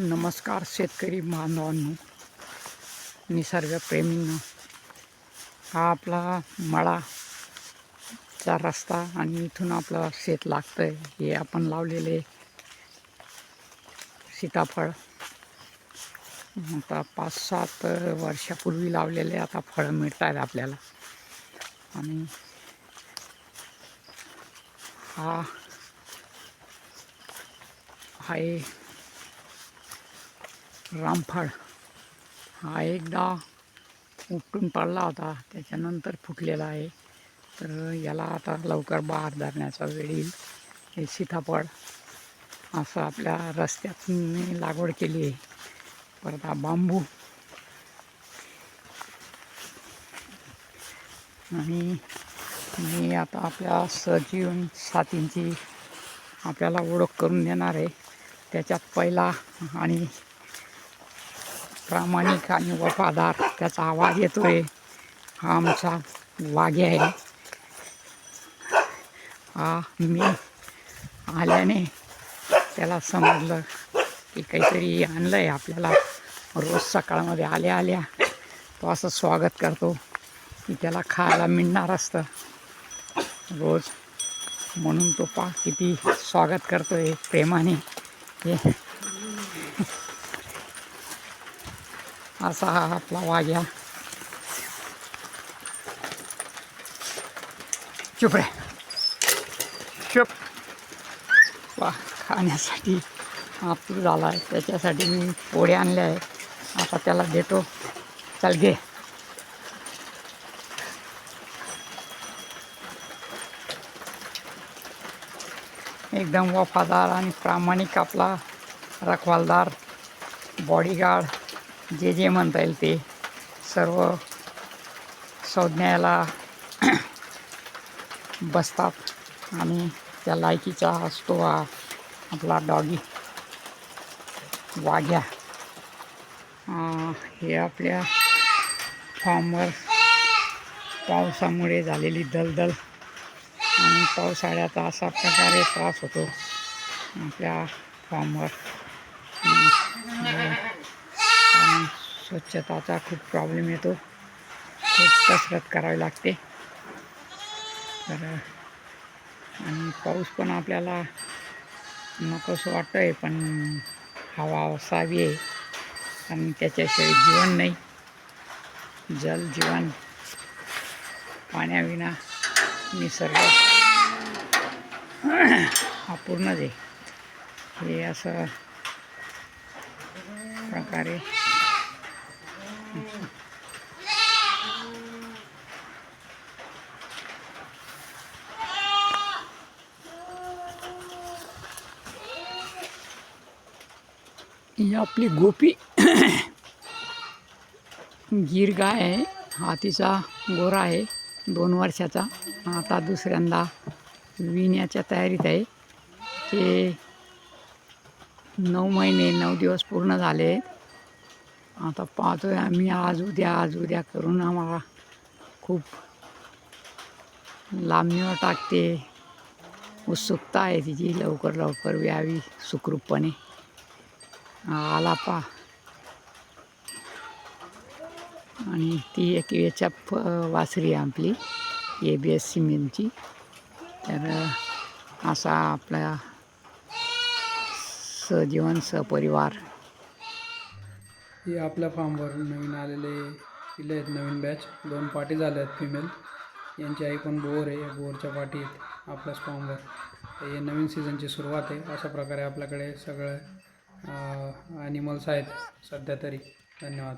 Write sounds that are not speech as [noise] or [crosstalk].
नमस्कार शेतकरी बांधवांनो. निसर्गप्रेमींनो हा आपला मळाचा रस्ता आणि इथून आपलं शेत लागतं आहे हे आपण लावलेले सीताफळ. आता पाच सात वर्षापूर्वी लावलेले आता फळं मिळत आहेत आपल्याला. आणि हा आहे रामफळ. हा एकदा उपटून पडला होता त्याच्यानंतर फुटलेला आहे. तर याला आता लवकर बहार धरण्याचा वेळ येईल. हे सीताफळ असं आपल्या रस्त्यात मी लागवड केली आहे. परत हा बांबू. आणि मी आता आपल्या सजीवन साथींची आपल्याला ओळख करून देणार आहे. त्याच्यात पहिला आणि प्रामाणिक आणि वफादार त्याचा आवाज येतो आहे हा आमचा वाघे आहे. हा मी आल्याने त्याला समजलं की काहीतरी आणलं आहे आपल्याला. रोज सकाळमध्ये आल्या आल्या तो असं स्वागत करतो की त्याला खायला मिळणार असतं. रोज म्हणून तो पा किती स्वागत करतो आहे प्रेमाने. हे असा हा आपला वाघ्या चुप रे. चुप. वा खाण्यासाठी आतूर झाला आहे त्याच्यासाठी मी पोळे आणले आहे आता त्याला देतो. चल घे. एकदम वफादार आणि प्रामाणिक आपला रखवालदार बॉडीगार्ड जे जे म्हणता येईल ते सर्व संज्ञाला [clears throat] बसतात आणि त्या लायकीचा असतो हा आपला डॉगी. वाघ्या. हे आपल्या फॉर्मवर पावसामुळे झालेली दलदल आणि पावसाळ्याचा असा प्रकारे त्रास होतो आपल्या फॉर्मवर. स्वच्छताचा खूप प्रॉब्लेम येतो. खूप कसरत करावी लागते. तर आणि पाऊस पण आपल्याला नकोसं वाटतं आहे पण हवा असावी आहे. कारण त्याच्याशिवाय जीवन नाही. जल जीवन पाण्याविना निसर्ग अपूर्णच आहे. हे असं प्रकारे ही आपली गोपी गीर गाय आहे. हा तिचा गोरा आहे. दोन वर्षाचा. आता दुसऱ्यांदा विण्याच्या तयारीत आहे. ते नऊ महिने नऊ दिवस पूर्ण झाले आहेत. आता पाहतोय आम्ही आज उद्या आज उद्या करून आम्हाला खूप लांबणीवर टाकते. उत्सुकता आहे तिची लवकर लवकर व्यावी सुखरूपपणे. आला पा. आणि ती एक याच्या फ वासरी आहे आपली ए बी एस सिमेंटची तर असा आपला सजीवन सपरिवार हे आपल्या फार्मवर नवीन आलेले पिल्ले आहेत नवीन बॅच दोन पाटी झाल्या आहेत फिमेल यांची आई पण बोर आहे बोअरच्या बोरच्या पाठी आहेत आपल्याच फार्मवर. तर हे नवीन सीझनची सुरुवात आहे. अशा प्रकारे आपल्याकडे सगळं ॲनिमल्स आहेत सध्या तरी. धन्यवाद.